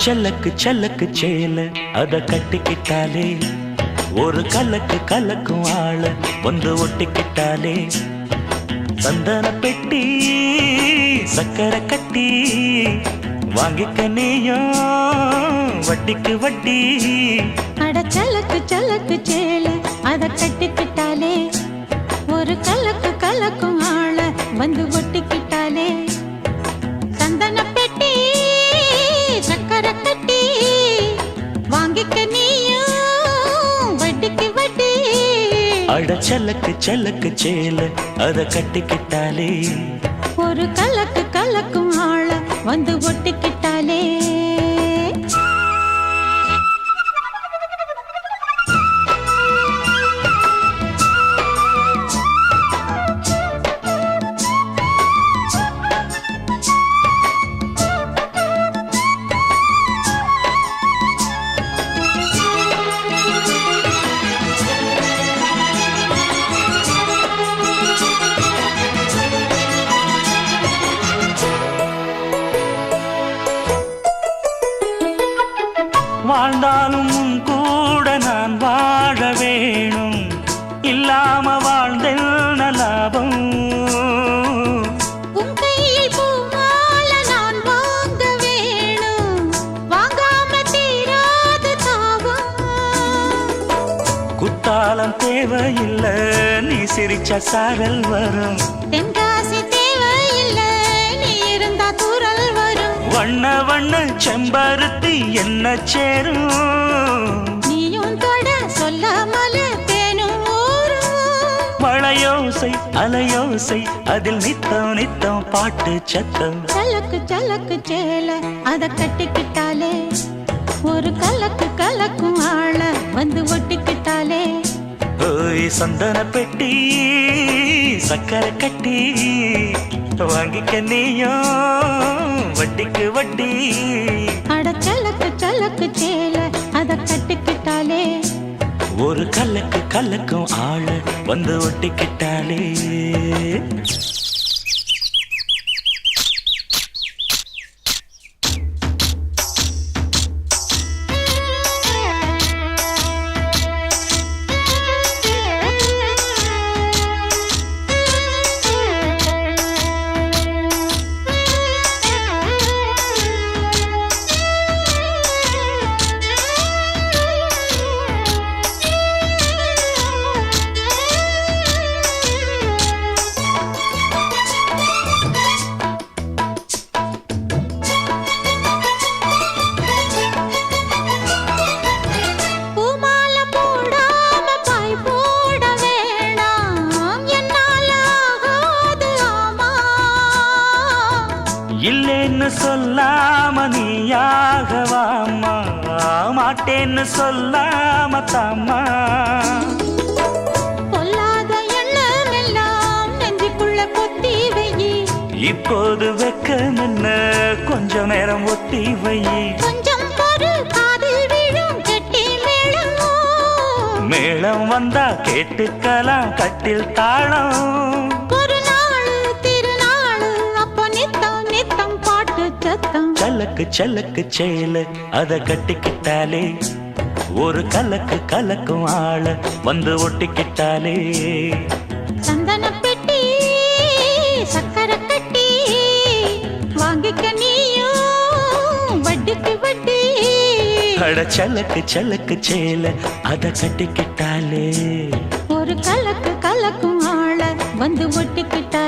செல்லக்கு செல்லக்கு சேல அத கட்டிக்கிட்டாலே ஒரு கலக்கு கலக்கும் ஆள வந்து ஒட்டிக்கிட்டாலே சந்தன பெட்டி சக்கரை கட்டி வாங்கிக்க நீயும் வட்டிக்கு வட்டி. அட சலக்கு சலக்கு சேல அத கட்டிக்கிட்டாலே ஒரு கலக்கு கலக்கும் ஆள வந்து ஒட்டிக்கிட்டாலே. சந்தன பெட்டி சக்கரை கட்டி வாங்கிக்க நீயும் வட்டிக்கு வட்டி. அட செல்லக்கு செல்லக்கு சேல அத கட்டிக்கிட்டாலே. ஒரு கலக்கு கலக்கும் ஆள வந்து ஒட்டிக்கிட்டாலே. வேணும். இல்லாம வாழ்ந்தென்ன லாபம். குத்தாலம் தேவையில்லை நீ சிரிச்ச சாரல் வரும். தென்காசி தேவையில்லை நீ இருந்தா தூரல் வரும். வண்ண வண்ண செம்பருத்தி என்ன சேரும்? நீயும் தொட சொல்லாமல மழையோசை அலையோசை அதில் நித்தம் நித்தம் பாட்டு சத்தம். சலக்கு சலக்கு சேல அத கட்டிக்கிட்டாலே. ஒரு கலக்கு கலக்கும் ஆள வந்து ஒட்டிக்கிட்டாலே. ஓய் சந்தன பெட்டி சக்கரை கட்டி வாங்கிக்க நீயும் வட்டிக்கு வட்டி. அட சலக்கு சலக்கு சேல ஒரு கலக்கு கலக்கும் ஆள வந்து ஒட்டிக்கிட்டாலே சொல்லாம நீயாகவாமா மாட்டேன்னு சொல்லாம தாமா இப்போது வெக்க நின்ன கொஞ்ச நேரம் ஒத்தி வை மேளம் வந்தா கேட்டுக்கலாம் கட்டில் தாளம். சலக்கு சலக்கு சேல. அத கட்டிக்கிட்டாலே ஒரு கலக்கு கலக்கும் ஆள வந்து ஒட்டிக்கிட்டாலே. சந்தன பெட்டி சக்கரை கட்டி வாங்கிக்க நீயும் வட்டிக்கு வட்டி. அட சலக்கு சலக்கு சேல. அத கட்டிக்கிட்டாலே. ஒரு கலக்கு கலக்கும் ஆள வந்து ஒட்டிக்கிட்டாலே.